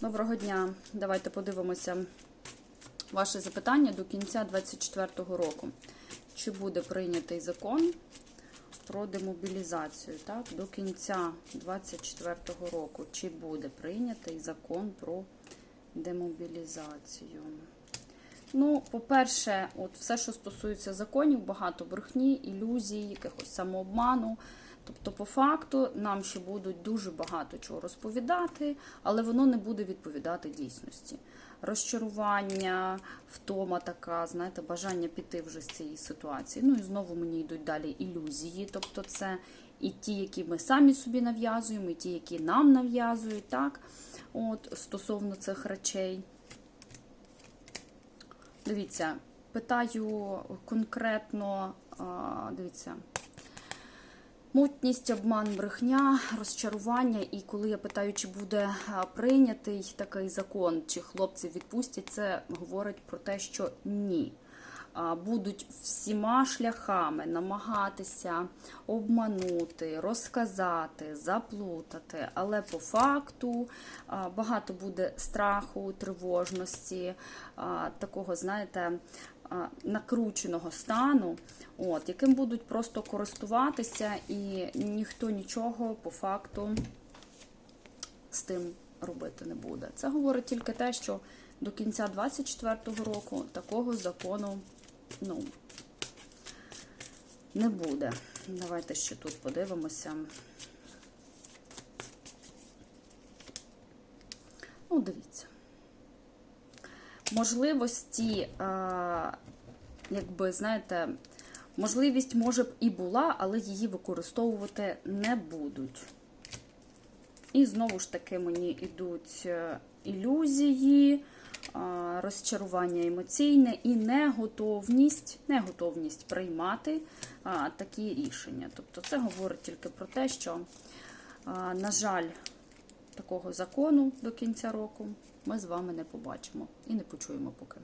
Доброго дня. Давайте подивимося ваше запитання до кінця 2024 року. Чи буде прийнятий закон про демобілізацію? Так, до кінця 2024 року. Чи буде прийнятий закон про демобілізацію? Ну, по-перше, от все, що стосується законів, багато брехні, ілюзій, якихось самообману. Тобто, по факту, нам ще будуть дуже багато чого розповідати, але воно не буде відповідати дійсності. Розчарування, втома така, знаєте, бажання піти вже з цієї ситуації. Ну і знову мені йдуть далі ілюзії. Тобто, це і ті, які ми самі собі нав'язуємо, і ті, які нам нав'язують, так, от, стосовно цих речей. Дивіться, питаю конкретно, дивіться, мутність, обман, брехня, розчарування. І коли я питаю, чи буде прийнятий такий закон, чи хлопці відпустять, це говорить про те, що ні. Будуть всіма шляхами намагатися обманути, розказати, заплутати, але по факту багато буде страху, тривожності, такого, знаєте, накрученого стану, от, яким будуть просто користуватися, і ніхто нічого по факту з тим робити не буде. Це говорить тільки те, що до кінця 2024 року такого закону ну, не буде. Давайте ще тут подивимося. Ну, дивіться. Можливості, якби, знаєте, можливість може б і була, але її використовувати не будуть. І знову ж таки мені йдуть е, ілюзії, розчарування емоційне і неготовність, неготовність приймати а, такі рішення. Тобто це говорить тільки про те, що, а, на жаль, такого закону до кінця року ми з вами не побачимо і не почуємо поки.